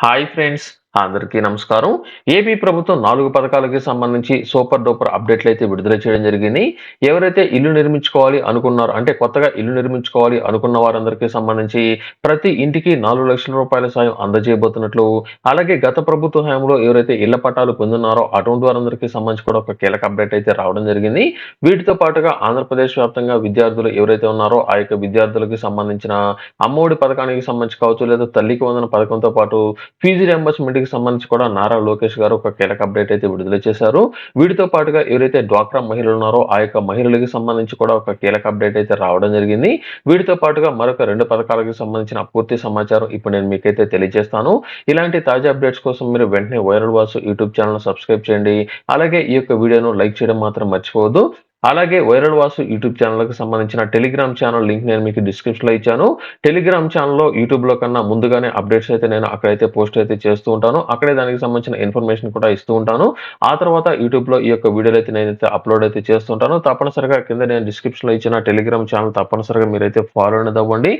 hi friends. అందరికీ నమస్కారం. AP ప్రభుత్వం నాలుగు పథకాలకి సంబంధించి సూపర్ డూపర్ అప్డేట్లు అయితే విడుదల చేయడం జరిగింది. ఎవరైతే ఇల్లు నిర్మించుకోవాలి అనుకున్నారో అంటే కొత్తగా ఇల్లు నిర్మించుకోవాలి అనుకున్న వారందరికీ సంబంధించి ప్రతి ఇంటికి నాలుగు లక్షల రూపాయల సాయం అందజేయబోతున్నట్లు అలాగే గత ప్రభుత్వ హయాంలో ఎవరైతే ఇళ్ళ పట్టాలు పొందున్నారో అటువంటి వారందరికీ సంబంధించి కూడా ఒక కీలక అప్డేట్ అయితే రావడం జరిగింది. వీటితో పాటుగా ఆంధ్రప్రదేశ్ వ్యాప్తంగా విద్యార్థులు ఎవరైతే ఉన్నారో ఆ యొక్క విద్యార్థులకు సంబంధించిన అమ్మఒడి పథకానికి సంబంధించి కావచ్చు లేదా తల్లికి వందన పథకంతో పాటు ఫీజు రియంబర్స్మెంట్కి దీనికి సంబంధించి కూడా నారా లోకేష్ గారు ఒక కీలక అప్డేట్ అయితే విడుదల చేశారు. వీటితో పాటుగా ఎవరైతే డ్వాక్రా మహిళలు ఉన్నారో ఆ యొక్క మహిళలకి సంబంధించి కూడా ఒక కీలక అప్డేట్ అయితే రావడం జరిగింది. వీటితో పాటుగా మరొక రెండు పథకాలకు సంబంధించిన పూర్తి సమాచారం ఇప్పుడు నేను మీకైతే తెలియజేస్తాను. ఇలాంటి తాజా అప్డేట్స్ కోసం మీరు వెంటనే viral Vasu YouTube channel subscribe చేయండి. అలాగే ఈ యొక్క వీడియోను లైక్ చేయడం మాత్రం మర్చిపోవద్దు. అలాగే వైరల్ వాసు యూట్యూబ్ ఛానల్కి సంబంధించిన టెలిగ్రామ్ ఛానల్ లింక్ నేను మీకు డిస్క్రిప్షన్లో ఇచ్చాను. టెలిగ్రామ్ ఛానల్లో యూట్యూబ్లో కన్నా ముందుగానే అప్డేట్స్ అయితే నేను అక్కడైతే పోస్ట్ అయితే చేస్తూ ఉంటాను. అక్కడే దానికి సంబంధించిన ఇన్ఫర్మేషన్ కూడా ఇస్తూ ఉంటాను. ఆ తర్వాత యూట్యూబ్లో ఈ యొక్క వీడియోలు అయితే నేనైతే అప్లోడ్ అయితే చేస్తుంటాను తప్పనిసరిగా కింద నేను డిస్క్రిప్షన్లో ఇచ్చిన టెలిగ్రామ్ ఛానల్ తప్పనిసరిగా మీరైతే ఫాలో అనేది అవ్వండి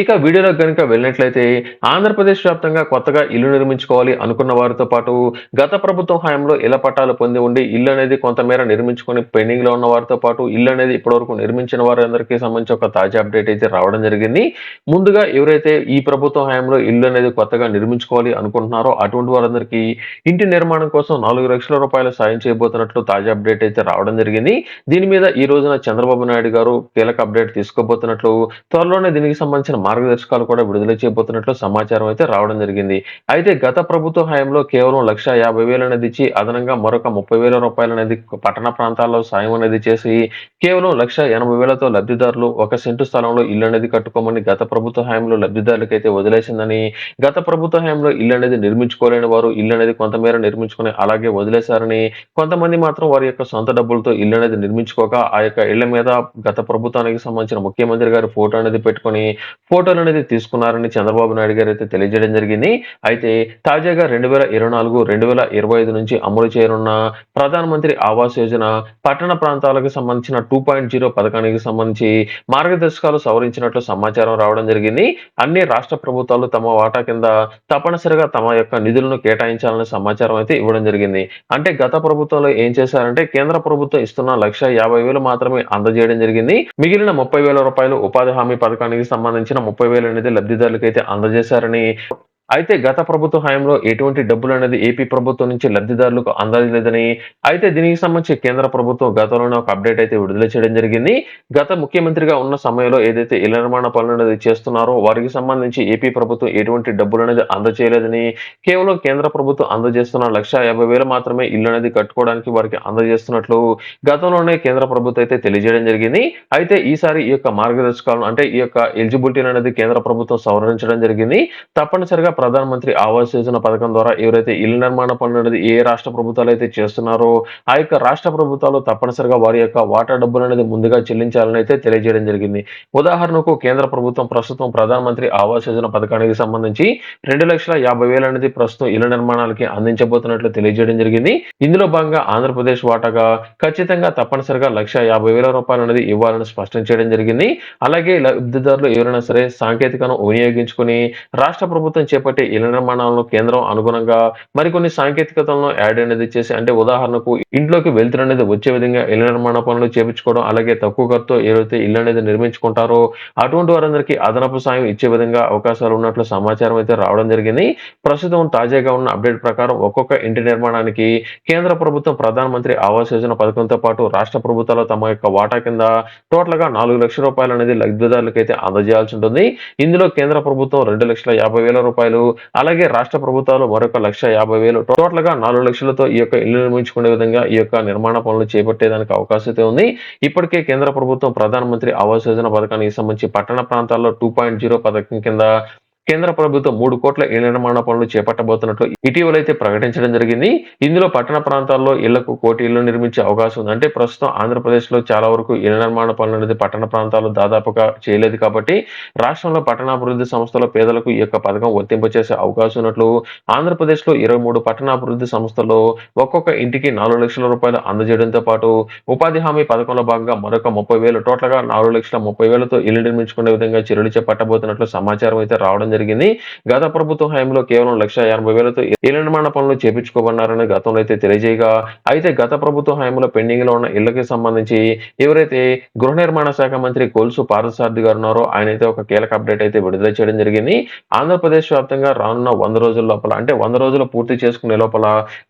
ఇక వీడియోలో కనుక వెళ్ళినట్లయితే ఆంధ్రప్రదేశ్ వ్యాప్తంగా కొత్తగా ఇల్లు నిర్మించుకోవాలి అనుకున్న వారితో పాటు గత ప్రభుత్వం హయాంలో ఇళ్ళ పట్టాలు పొంది ఉండి ఇల్లు అనేది కొంతమేర నిర్మించుకొని పెండింగ్లో ఉన్న వారితో పాటు ఇల్లు అనేది ఇప్పటివరకు నిర్మించిన వారందరికీ సంబంధించి ఒక తాజా అప్డేట్ అయితే రావడం జరిగింది. ముందుగా ఎవరైతే ఈ ప్రభుత్వం హయాంలో ఇల్లు అనేది కొత్తగా నిర్మించుకోవాలి అనుకుంటున్నారో అటువంటి వారందరికీ ఇంటి నిర్మాణం కోసం నాలుగు లక్షల రూపాయల సాయం చేయబోతున్నట్లు తాజా అప్డేట్ అయితే రావడం జరిగింది. దీని మీద ఈ రోజున చంద్రబాబు నాయుడు గారు కీలక అప్డేట్ తీసుకోబోతున్నట్లు త్వరలోనే దీనికి సంబంధించిన మార్గదర్శకాలు కూడా విడుదల చేయబోతున్నట్లు సమాచారం అయితే రావడం జరిగింది. అయితే గత ప్రభుత్వ హయాంలో కేవలం లక్ష యాభై వేలు అనేది ఇచ్చి అదనంగా మరొక ముప్పై వేల రూపాయలు అనేది పట్టణ ప్రాంతాల్లో సాయం అనేది చేసి కేవలం లక్ష ఎనభై వేలతో లబ్ధిదారులు ఒక సెంటు స్థలంలో ఇల్లు అనేది కట్టుకోమని గత ప్రభుత్వ హయాంలో లబ్ధిదారులకు అయితే వదిలేసిందని గత ప్రభుత్వ హయాంలో ఇల్లు అనేది నిర్మించుకోలేని వారు ఇల్లు అనేది కొంతమేర నిర్మించుకుని అలాగే వదిలేశారని కొంతమంది మాత్రం వారి యొక్క సొంత డబ్బులతో ఇల్లు అనేది నిర్మించుకోక ఆ యొక్క ఇళ్ళ మీద గత ప్రభుత్వానికి సంబంధించిన ముఖ్యమంత్రి గారి ఫోటో అనేది పెట్టుకొని ఫోటోలు అనేది తీసుకున్నారని చంద్రబాబు నాయుడు గారు అయితే తెలియజేయడం జరిగింది. అయితే తాజాగా రెండు వేల ఇరవై నాలుగు రెండు వేల ఇరవై ఐదు నుంచి అమలు చేయనున్న ప్రధానమంత్రి ఆవాస్ యోజన పట్టణ ప్రాంతాలకు సంబంధించిన టూ పాయింట్ జీరో పథకానికి సంబంధించి మార్గదర్శకాలు సవరించినట్లు సమాచారం రావడం జరిగింది. అన్ని రాష్ట్ర ప్రభుత్వాలు తమ వాటా కింద తప్పనిసరిగా తమ యొక్క నిధులను కేటాయించాలనే సమాచారం అయితే ఇవ్వడం జరిగింది. అంటే గత ప్రభుత్వంలో ఏం చేశారంటే కేంద్ర ప్రభుత్వం ఇస్తున్న లక్ష యాభై వేలు మాత్రమే అందజేయడం జరిగింది. మిగిలిన ముప్పై వేల రూపాయలు ఉపాధి హామీ పథకానికి సంబంధించిన ముప్పై వేలు అనేది లబ్ధిదారులకు అయితే అందజేశారని అయితే గత ప్రభుత్వ హయాంలో ఎటువంటి డబ్బులు అనేది ఏపీ ప్రభుత్వం నుంచి లబ్ధిదారులకు అందలేదని అయితే దీనికి సంబంధించి కేంద్ర ప్రభుత్వం గతంలోనే ఒక అప్డేట్ అయితే విడుదల చేయడం జరిగింది. గత ముఖ్యమంత్రిగా ఉన్న సమయంలో ఏదైతే ఇళ్ళ నిర్మాణ పనులు అనేది చేస్తున్నారో వారికి సంబంధించి ఏపీ ప్రభుత్వం ఎటువంటి డబ్బులు అనేది అందజేయలేదని కేవలం కేంద్ర ప్రభుత్వం అందజేస్తున్న లక్ష యాభై వేలు మాత్రమే ఇల్లు అనేది కట్టుకోవడానికి వారికి అందజేస్తున్నట్లు గతంలోనే కేంద్ర ప్రభుత్వం అయితే తెలియజేయడం జరిగింది. అయితే ఈసారి ఈ యొక్క మార్గదర్శకాలను అంటే ఈ యొక్క ఎలిజిబిలిటీ అనేది కేంద్ర ప్రభుత్వం సవరించడం జరిగింది. తప్పనిసరిగా ప్రధానమంత్రి ఆవాస్ యోజన పథకం ద్వారా ఎవరైతే ఇల్లు నిర్మాణ పనులు అనేది ఏ రాష్ట్ర ప్రభుత్వాలు అయితే చేస్తున్నారో ఆ యొక్క రాష్ట్ర ప్రభుత్వాలు తప్పనిసరిగా వారి యొక్క వాటా డబ్బులు అనేది ముందుగా చెల్లించాలని అయితే తెలియజేయడం జరిగింది. ఉదాహరణకు కేంద్ర ప్రభుత్వం ప్రస్తుతం ప్రధానమంత్రి ఆవాస్ యోజన పథకానికి సంబంధించి రెండు లక్షల యాభై వేలు అనేది ప్రస్తుతం ఇళ్ళ నిర్మాణాలకి అందించబోతున్నట్లు తెలియజేయడం జరిగింది. ఇందులో భాగంగా ఆంధ్రప్రదేశ్ వాటాగా ఖచ్చితంగా తప్పనిసరిగా లక్ష యాభై వేల రూపాయలు అనేది ఇవ్వాలని స్పష్టం చేయడం జరిగింది. అలాగే లబ్ధిదారులు ఎవరైనా సరే సాంకేతికను వినియోగించుకుని రాష్ట్ర ప్రభుత్వం చేపట్టే ఇళ్ళ నిర్మాణాలను కేంద్రం అనుగుణంగా మరికొన్ని సాంకేతికతలను యాడ్ అనేది చేసి అంటే ఉదాహరణకు ఇంట్లోకి వెళ్తురు అనేది వచ్చే విధంగా ఇళ్ళ నిర్మాణ పనులు చేపించుకోవడం అలాగే తక్కువ ఖర్చుతో ఏదైతే ఇల్లు అనేది నిర్మించుకుంటారో అటువంటి వారందరికీ అదనపు సాయం ఇచ్చే విధంగా అవకాశాలు ఉన్నట్లు సమాచారం అయితే రావడం జరిగింది. ప్రస్తుతం తాజాగా ఉన్న అప్డేట్ ప్రకారం ఒక్కొక్క ఇంటి నిర్మాణానికి కేంద్ర ప్రభుత్వం ప్రధానమంత్రి ఆవాస్ యోజన పథకంతో పాటు రాష్ట్ర ప్రభుత్వాలు తమ యొక్క వాటా కింద టోటల్గా నాలుగు లక్షల రూపాయలు అనేది లబ్ధిదారులకు అయితే అందజేయాల్సి ఉంటుంది. ఇందులో కేంద్ర ప్రభుత్వం రెండు లక్షల యాభై వేల రూపాయలు అలాగే రాష్ట్ర ప్రభుత్వాలు మరొక లక్ష యాభై వేలు. టోటల్గా నాలుగు లక్షలతో ఈ యొక్క ఇల్లు నిర్మించుకునే విధంగా ఈ యొక్క నిర్మాణ పనులు చేపట్టేదానికి అవకాశం అయితే ఉంది. ఇప్పటికే కేంద్ర ప్రభుత్వం ప్రధానమంత్రి ఆవాస్ యోజన పథకానికి సంబంధించి పట్టణ ప్రాంతాల్లో టూ పాయింట్ జీరో పథకం కింద కేంద్ర ప్రభుత్వం మూడు కోట్ల ఇళ్ళ నిర్మాణ పనులు చేపట్టబోతున్నట్లు ఇటీవల అయితే ప్రకటించడం జరిగింది. ఇందులో పట్టణ ప్రాంతాల్లో ఇళ్ళకు కోటి ఇళ్ళు నిర్మించే అవకాశం ఉంది. అంటే ప్రస్తుతం ఆంధ్రప్రదేశ్లో చాలా వరకు ఇళ్ళ నిర్మాణ పనులు అనేది పట్టణ ప్రాంతాల్లో దాదాపుగా చేయలేదు కాబట్టి రాష్ట్రంలో పట్టణాభివృద్ధి సంస్థల పేదలకు ఈ యొక్క పథకం వర్తింపచేసే అవకాశం ఉన్నట్లు ఆంధ్రప్రదేశ్లో ఇరవై మూడు పట్టణాభివృద్ధి సంస్థల్లో ఒక్కొక్క ఇంటికి నాలుగు లక్షల రూపాయలు అందజేయడంతో పాటు ఉపాధి హామీ పథకంలో భాగంగా మరొక ముప్పై వేలు టోటల్గా నాలుగు లక్షల ముప్పై వేలతో ఇల్లు నిర్మించుకునే విధంగా చర్యలు చేపట్టబోతున్నట్లు సమాచారం అయితే రావడం జరిగింది. గత ప్రభుత్వ హయాంలో కేవలం లక్ష ఎనభై వేలతో ఇళ్ళ నిర్మాణ పనులు చేపించుకోబడినారని గతంలో అయితే తెలియజేయగా అయితే గత ప్రభుత్వ హయాంలో పెండింగ్లో ఉన్న ఇళ్ళకి సంబంధించి ఎవరైతే గృహ నిర్మాణ శాఖ మంత్రి కొల్సు పార్థసారథి గారు ఉన్నారో ఆయన అయితే ఒక కీలక అప్డేట్ అయితే విడుదల చేయడం జరిగింది. ఆంధ్రప్రదేశ్ వ్యాప్తంగా రానున్న వంద రోజుల లోపల అంటే వంద రోజులు పూర్తి చేసుకునే లోపల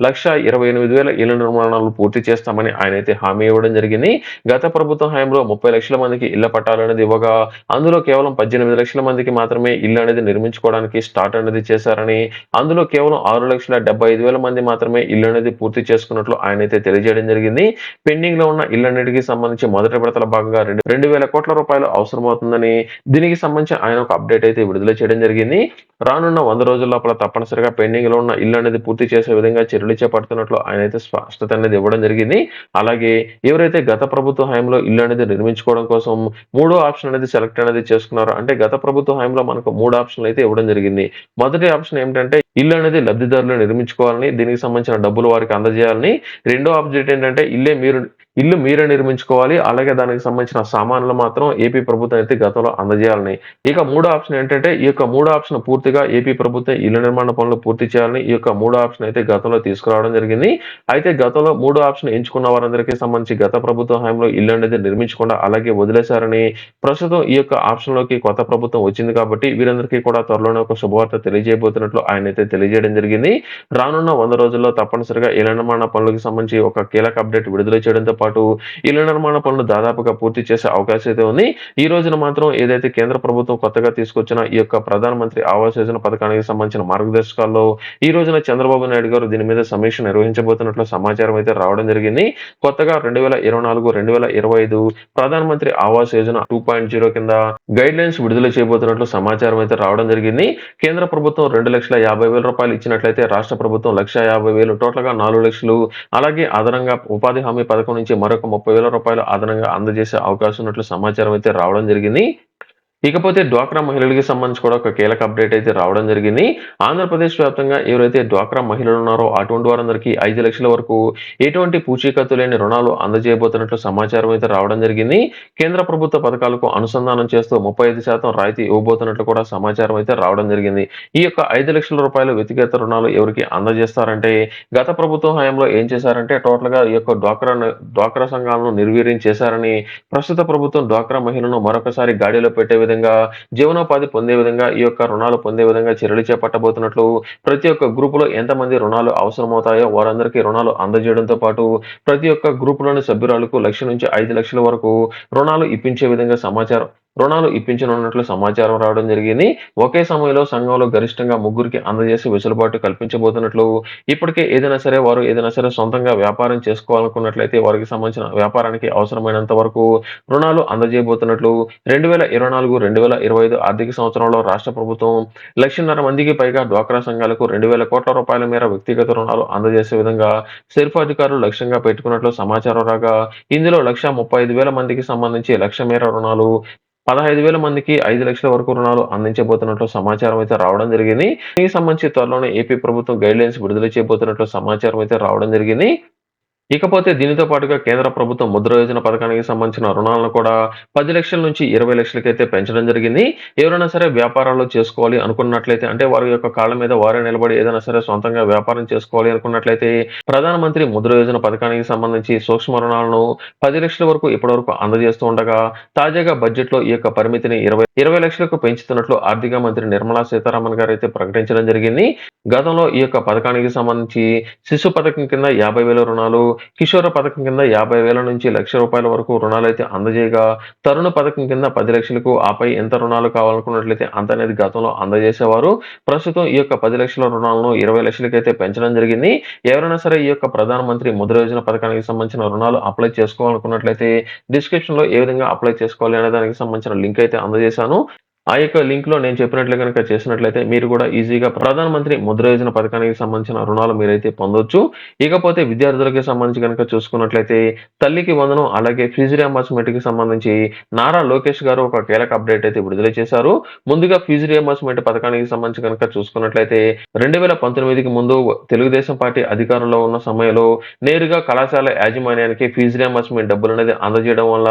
లక్ష ఇరవై ఎనిమిది వేల ఇళ్ళ నిర్మాణాలు పూర్తి చేస్తామని ఆయన అయితే హామీ ఇవ్వడం జరిగింది. గత ప్రభుత్వ హయాంలో ముప్పై లక్షల మందికి ఇళ్ళ పట్టాలు అనేది ఇవ్వగా అందులో కేవలం పద్దెనిమిది లక్షల మందికి మాత్రమే ఇల్లు అనేది నిర్మించుకోవడానికి స్టార్ట్ అనేది చేశారని అందులో కేవలం ఆరు లక్షల డెబ్బై ఐదు వేల మంది మాత్రమే ఇల్లు అనేది పూర్తి చేసుకున్నట్లు ఆయన అయితే తెలియజేయడం జరిగింది. పెండింగ్లో ఉన్న ఇళ్ళన్నిటికీ సంబంధించి మొదటి విడతల భాగంగా రెండు రెండు వేల కోట్ల రూపాయలు అవసరమవుతుందని దీనికి సంబంధించి ఆయన ఒక అప్డేట్ అయితే విడుదల చేయడం జరిగింది. రానున్న వంద రోజుల లోపల తప్పనిసరిగా పెండింగ్లో ఉన్న ఇల్లు అనేది పూర్తి చేసే విధంగా చర్యలు చేపడుతున్నట్లు ఆయన అయితే స్పష్టత అనేది ఇవ్వడం జరిగింది. అలాగే ఎవరైతే గత ప్రభుత్వ హయాంలో ఇల్లు అనేది నిర్మించుకోవడం కోసం మూడో ఆప్షన్ అనేది సెలెక్ట్ అనేది చేసుకున్నారో అంటే గత ప్రభుత్వ హయాంలో మనకు మూడు ఆప్షన్ ఆప్షన్లు అయితే ఇవ్వడం జరిగింది. మొదటి ఆప్షన్ ఏమిటంటే ఇల్లు అనేది లబ్ధిదారులు నిర్మించుకోవాలని దీనికి సంబంధించిన డబ్బులు వారికి అందజేయాలని. రెండో ఆబ్జెక్ట్ ఏంటంటే ఇల్లే మీరు ఇల్లు మీరే నిర్మించుకోవాలి. అలాగే దానికి సంబంధించిన సామాన్లు మాత్రం ఏపీ ప్రభుత్వం అయితే గతంలో అందజేయాలని. ఇక మూడో ఆప్షన్ ఏంటంటే ఈ యొక్క మూడో ఆప్షన్ పూర్తిగా ఏపీ ప్రభుత్వం ఇల్లు నిర్మాణ పనులు పూర్తి చేయాలని ఈ యొక్క మూడో ఆప్షన్ అయితే గతంలో తీసుకురావడం జరిగింది. అయితే గతంలో మూడో ఆప్షన్ ఎంచుకున్న వారందరికీ సంబంధించి గత ప్రభుత్వ హయాంలో ఇల్లు అనేది నిర్మించకుండా అలాగే వదిలేశారని ప్రస్తుతం ఈ యొక్క ఆప్షన్లోకి కొత్త ప్రభుత్వం వచ్చింది కాబట్టి వీరందరికీ కూడా త్వరలోనే ఒక శుభవార్త తెలియజేయబోతున్నట్లు ఆయన అయితే తెలియజేయడం జరిగింది. రానున్న వంద రోజుల్లో తప్పనిసరిగా ఇళ్ళ నిర్మాణ పనులకు సంబంధించి ఒక కీలక అప్డేట్ విడుదల చేయడంతో పాటు ఇళ్ళ నిర్మాణ పనులు దాదాపుగా పూర్తి చేసే అవకాశం అయితే ఉంది. ఈ రోజున మాత్రం ఏదైతే కేంద్ర ప్రభుత్వం కొత్తగా తీసుకొచ్చిన ఈ యొక్క ప్రధానమంత్రి ఆవాస్ యోజన పథకానికి సంబంధించిన మార్గదర్శకాల్లో ఈ రోజున చంద్రబాబు నాయుడు గారు దీని మీద సమీక్ష నిర్వహించబోతున్నట్లు సమాచారం అయితే రావడం జరిగింది. కొత్తగా రెండు వేల ఇరవై నాలుగు రెండు వేల ఇరవై ఐదు ప్రధానమంత్రి Awas Yojana two point zero కింద గైడ్ లైన్స్ విడుదల చేయబోతున్నట్లు సమాచారం అయితే రావడం జరిగింది. కేంద్ర ప్రభుత్వం రెండు లక్షల యాభై వేల రూపాయలు ఇచ్చినట్లయితే రాష్ట్ర ప్రభుత్వం లక్ష యాభై వేలు టోటల్గా నాలుగు లక్షలు. అలాగే అదనంగా ఉపాధి హామీ పథకం నుంచి మరొక ముప్పై వేల రూపాయలు అదనంగా అందజేసే అవకాశం ఉన్నట్లు సమాచారం అయితే రావడం జరిగింది. ఇకపోతే డ్వాక్రా మహిళలకి సంబంధించి కూడా ఒక కీలక అప్డేట్ అయితే రావడం జరిగింది. ఆంధ్రప్రదేశ్ వ్యాప్తంగా ఎవరైతే డ్వాక్రా మహిళలు ఉన్నారో అటువంటి వారందరికీ ఐదు లక్షల వరకు ఎటువంటి పూచీకత్తు లేని రుణాలు అందజేయబోతున్నట్లు సమాచారం అయితే రావడం జరిగింది. కేంద్ర ప్రభుత్వ పథకాలకు అనుసంధానం చేస్తూ ముప్పై ఐదు శాతం రాయితీ ఇవ్వబోతున్నట్లు కూడా సమాచారం అయితే రావడం జరిగింది. ఈ యొక్క ఐదు లక్షల రూపాయల వ్యక్తిగత రుణాలు ఎవరికి అందజేస్తారంటే గత ప్రభుత్వ హయాంలో ఏం చేశారంటే టోటల్గా ఈ యొక్క డ్వాక్రా డ్వాక్రా సంఘాలను నిర్వీర్యం చేశారని ప్రస్తుత ప్రభుత్వం డ్వాక్రా మహిళలను మరొకసారి గాడిలో పెట్టే విధంగా జీవనోపాధి పొందే విధంగా ఈ యొక్క రుణాలు పొందే విధంగా చర్యలు చేపట్టబోతున్నట్లు ప్రతి ఒక్క గ్రూప్లో ఎంతమంది రుణాలు అవసరమవుతాయో వారందరికీ రుణాలు అందజేయడంతో పాటు ప్రతి ఒక్క గ్రూప్లోని సభ్యురాలకు లక్ష నుంచి ఐదు లక్షల వరకు రుణాలు ఇప్పించే విధంగా సమాచారం రుణాలు ఇప్పించనున్నట్లు సమాచారం రావడం జరిగింది. ఒకే సమయంలో సంఘంలో గరిష్టంగా ముగ్గురికి అందజేసి వెసులుబాటు కల్పించబోతున్నట్లు ఇప్పటికే ఏదైనా సరే వారు ఏదైనా సరే సొంతంగా వ్యాపారం చేసుకోవాలనుకున్నట్లయితే వారికి సంబంధించిన వ్యాపారానికి అవసరమైనంత వరకు రుణాలు అందజేయబోతున్నట్లు రెండు వేల ఇరవై నాలుగు రెండు వేల ఇరవై ఐదు ఆర్థిక సంవత్సరంలో రాష్ట్ర ప్రభుత్వం లక్షన్నర మందికి పైగా డ్వాక్రా సంఘాలకు రెండు వేల కోట్ల రూపాయల మేర వ్యక్తిగత రుణాలు అందజేసే విధంగా సెల్ఫ్ అధికారులు లక్ష్యంగా పెట్టుకున్నట్లు సమాచారం రాగా ఇందులో లక్ష ముప్పై ఐదు వేల మందికి సంబంధించి లక్ష మేర రుణాలు పదహైదు వేల మందికి ఐదు లక్షల వరకు రుణాలు అందించబోతున్నట్లు సమాచారం అయితే రావడం జరిగింది. దీనికి సంబంధించి త్వరలోనే ఏపీ ప్రభుత్వం గైడ్ లైన్స్ విడుదల చేయబోతున్నట్లు సమాచారం అయితే రావడం జరిగింది. ఇకపోతే దీనితో పాటుగా కేంద్ర ప్రభుత్వం ముద్ర యోజన పథకానికి సంబంధించిన రుణాలను కూడా పది లక్షల నుంచి ఇరవై లక్షలకైతే పెంచడం జరిగింది. ఎవరైనా సరే వ్యాపారాలు చేసుకోవాలి అనుకున్నట్లయితే అంటే వారి యొక్క కాళ్ళ మీద వారే నిలబడి ఏదైనా సరే సొంతంగా వ్యాపారం చేసుకోవాలి అనుకున్నట్లయితే ప్రధానమంత్రి ముద్ర యోజన పథకానికి సంబంధించి సూక్ష్మ రుణాలను పది లక్షల వరకు ఇప్పటివరకు అందజేస్తూ ఉండగా తాజాగా బడ్జెట్లో ఈ యొక్క పరిమితిని ఇరవై ఇరవై లక్షలకు పెంచుతున్నట్లు ఆర్థిక మంత్రి నిర్మలా సీతారామన్ గారు అయితే ప్రకటించడం జరిగింది. గతంలో ఈ యొక్క పథకానికి సంబంధించి శిశు పథకం కింద యాభై వేల రుణాలు కిషోర పథకం కింద యాభై వేల నుంచి లక్ష రూపాయల వరకు రుణాలు అయితే అందజేయగా తరుణ పథకం కింద పది లక్షలకు ఆపై ఎంత రుణాలు కావాలనుకున్నట్లయితే అంత అనేది గతంలో అందజేసేవారు. ప్రస్తుతం ఈ యొక్క పది లక్షల రుణాలను ఇరవై లక్షలకైతే పెంచడం జరిగింది. ఎవరైనా సరే ఈ యొక్క ప్రధానమంత్రి ముద్ర యోజన పథకానికి సంబంధించిన రుణాలు అప్లై చేసుకోవాలనుకున్నట్లయితే డిస్క్రిప్షన్లో ఏ విధంగా అప్లై చేసుకోవాలి అనే దానికి సంబంధించిన లింక్ అయితే అందజేశాను. ఆ యొక్క లింక్లో నేను చెప్పినట్లు కనుక చేసినట్లయితే మీరు కూడా ఈజీగా ప్రధానమంత్రి ముద్ర యోజన పథకానికి సంబంధించిన రుణాలు మీరైతే పొందొచ్చు. ఇకపోతే విద్యార్థులకి సంబంధించి కనుక చూసుకున్నట్లయితే తల్లికి వందనం అలాగే ఫీజు రియంబర్స్మెంట్కి సంబంధించి నారా లోకేష్ గారు ఒక కీలక అప్డేట్ అయితే విడుదల చేశారు. ముందుగా ఫీజు రియంబర్స్మెంట్ పథకానికి సంబంధించి కనుక చూసుకున్నట్లయితే రెండు వేల పంతొమ్మిదికి ముందు తెలుగుదేశం పార్టీ అధికారంలో ఉన్న సమయంలో నేరుగా కళాశాల యాజమాన్యానికి ఫీజు రియంబర్స్మెంట్ డబ్బులు అనేది అందజేయడం వల్ల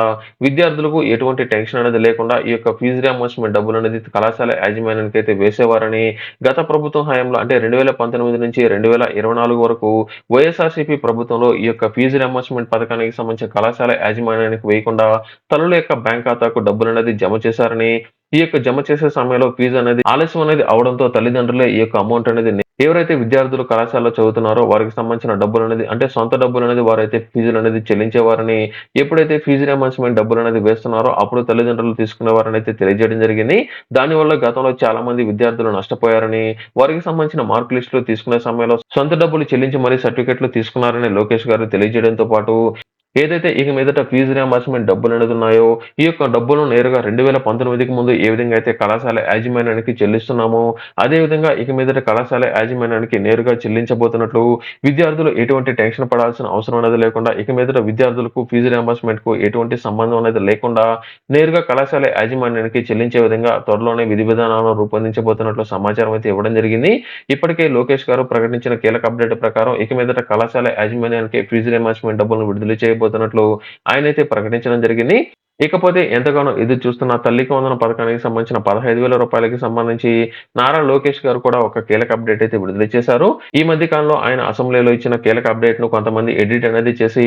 విద్యార్థులకు ఎటువంటి టెన్షన్ అనేది లేకుండా ఈ యొక్క ఫీజు రియంబర్స్మెంట్ డబ్బులనేది కళాశాల యాజమాన్యానికి అయితే వేసేవారని గత ప్రభుత్వం హయాంలో అంటే రెండు వేల పంతొమ్మిది నుంచి రెండు వేల ఇరవై నాలుగు వరకు వైఎస్ఆర్సీపీ ప్రభుత్వంలో ఈ యొక్క ఫీజు రియంబర్స్మెంట్ పథకానికి సంబంధించిన కళాశాల యాజమాన్యానికి వేయకుండా తల్లుల యొక్క బ్యాంక్ ఖాతాకు డబ్బులు అనేది జమ చేశారని ఈ యొక్క జమ చేసే సమయంలో ఫీజు అనేది ఆలస్యం అనేది అవడంతో తల్లిదండ్రులే ఈ యొక్క అమౌంట్ అనేది ఎవరైతే విద్యార్థులు కళాశాలలో చదువుతున్నారో వారికి సంబంధించిన డబ్బులు అనేది అంటే సొంత డబ్బులు అనేది వారైతే ఫీజులు అనేది చెల్లించేవారని ఎప్పుడైతే ఫీజు రియంబర్స్మెంట్ డబ్బులు అనేది వేస్తున్నారో అప్పుడు తల్లిదండ్రులు తీసుకునేవారని అయితే తెలియజేయడం జరిగింది. దానివల్ల గతంలో చాలా మంది విద్యార్థులు నష్టపోయారని వారికి సంబంధించిన మార్క్ లిస్టులు తీసుకునే సమయంలో సొంత డబ్బులు చెల్లించి మరీ సర్టిఫికెట్లు తీసుకున్నారని లోకేష్ గారు తెలియజేయడంతో పాటు ఏదైతే ఇక మీదట ఫీజు రియంబర్స్మెంట్ డబ్బులు అనేది ఉన్నాయో ఈ యొక్క డబ్బులు నేరుగా రెండు వేల పంతొమ్మిదికి ముందు ఏ విధంగా అయితే కళాశాల యాజమాన్యానికి చెల్లిస్తున్నామో అదే విధంగా ఇక మీదట కళాశాల యాజమాన్యానికి నేరుగా చెల్లించబోతున్నట్లు విద్యార్థులు ఎటువంటి టెన్షన్ పడాల్సిన అవసరం అనేది లేకుండా ఇక మీదట విద్యార్థులకు ఫీజు రియంబర్స్మెంట్కు ఎటువంటి సంబంధం అనేది లేకుండా నేరుగా కళాశాల యాజమాన్యానికి చెల్లించే విధంగా త్వరలోనే విధి విధానాలను రూపొందించబోతున్నట్లు సమాచారం అయితే ఇవ్వడం జరిగింది. ఇప్పటికే లోకేష్ గారు ప్రకటించిన కీలక అప్డేట్ ప్రకారం ఇక మీదట కళాశాల యాజమాన్యానికి ఫీజు రియంబర్స్మెంట్ డబ్బులను విడుదల చేయబోతున్నట్లు అయిపోతున్నట్లు అయితే ప్రకటించడం జరిగింది. ఇకపోతే ఎంతగానో ఎదురు చూస్తున్న తల్లికి వందన పథకానికి సంబంధించిన పదహైదు వేల రూపాయలకి సంబంధించి నారా లోకేష్ గారు కూడా ఒక కీలక అప్డేట్ అయితే విడుదల చేశారు. ఈ మధ్య కాలంలో ఆయన అసెంబ్లీలో ఇచ్చిన కీలక అప్డేట్ను కొంతమంది ఎడిట్ అనేది చేసి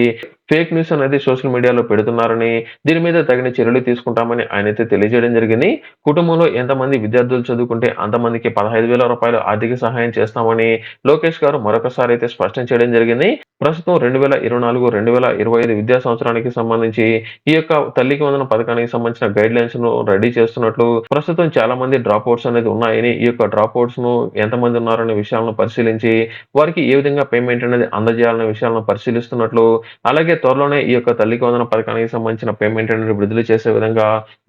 ఫేక్ న్యూస్ అనేది సోషల్ మీడియాలో పెడుతున్నారని దీని మీద తగిన చర్యలు తీసుకుంటామని ఆయన అయితే తెలియజేయడం జరిగింది. కుటుంబంలో ఎంతమంది విద్యార్థులు చదువుకుంటే అంతమందికి పదహైదు వేల రూపాయలు ఆర్థిక సహాయం చేస్తామని లోకేష్ గారు మరొకసారి అయితే స్పష్టం చేయడం జరిగింది. ప్రస్తుతం రెండు వేల ఇరవై నాలుగు రెండు వేల ఇరవై ఐదు విద్యా సంవత్సరానికి సంబంధించి ఈ యొక్క తల్లికి వందన పథకానికి సంబంధించిన గైడ్ లైన్స్ను రెడీ చేస్తున్నట్లు ప్రస్తుతం చాలా మంది డ్రాప్ అవుట్స్ అనేది ఉన్నాయని ఈ యొక్క డ్రాప్ అవుట్స్ను ఎంతమంది ఉన్నారనే విషయాలను పరిశీలించి వారికి ఏ విధంగా పేమెంట్ అనేది అందజేయాలనే విషయాలను పరిశీలిస్తున్నట్లు అలాగే త్వరలోనే ఈ యొక్క తల్లికి వందన పథకానికి సంబంధించిన పేమెంట్ అనేది విడుదల చేసే విధంగా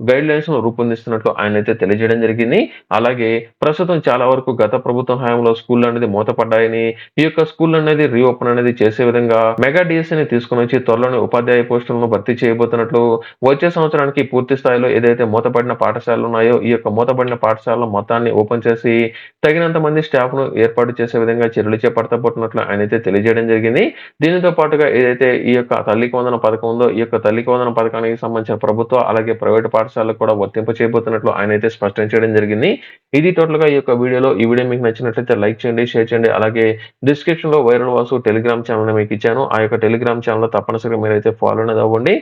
గైడ్ లైన్స్ను రూపొందిస్తున్నట్లు ఆయన అయితే తెలియజేయడం జరిగింది. అలాగే ప్రస్తుతం చాలా వరకు గత ప్రభుత్వం హయాంలో స్కూల్ అనేది మూతపడ్డాయని ఈ యొక్క స్కూల్ అనేది రీఓపెన్ అనేది చేసే విధంగా మెగా డిఎస్సీ తీసుకుని వచ్చి త్వరలోనే ఉపాధ్యాయ పోస్టులను భర్తీ చేయబోతున్నట్లు వచ్చే సంవత్సరానికి పూర్తి స్థాయిలో ఏదైతే మూతపడిన పాఠశాలలు ఉన్నాయో ఈ యొక్క మూతపడిన పాఠశాలల మొత్తాన్ని ఓపెన్ చేసి తగినంత మంది స్టాఫ్ను ఏర్పాటు చేసే విధంగా చర్యలు చేపడతబోతున్నట్లు ఆయన అయితే తెలియజేయడం జరిగింది. దీనితో పాటుగా ఏదైతే ఈ యొక్క తల్లికి వందన పథకం ఉందో ఈ యొక్క తల్లికి వందన పథకానికి సంబంధించిన ప్రభుత్వ అలాగే ప్రైవేట్ పాఠశాలకు కూడా వర్తింప చేయబోతున్నట్లు ఆయన అయితే స్పష్టం చేయడం జరిగింది. ఇది టోటల్గా ఈ యొక్క వీడియోలో ఈ వీడియో మీకు నచ్చినట్లయితే లైక్ చేయండి షేర్ చేయండి. అలాగే డిస్క్రిప్షన్లో వైరల్ వాసు టెలిగ్రామ్ ఛానల్ మీకు ఇచ్చాను. ఆ యొక్క టెలిగ్రామ్ ఛానల్ తప్పనిసరిగా మీరైతే ఫాలో అనేది అవ్వండి.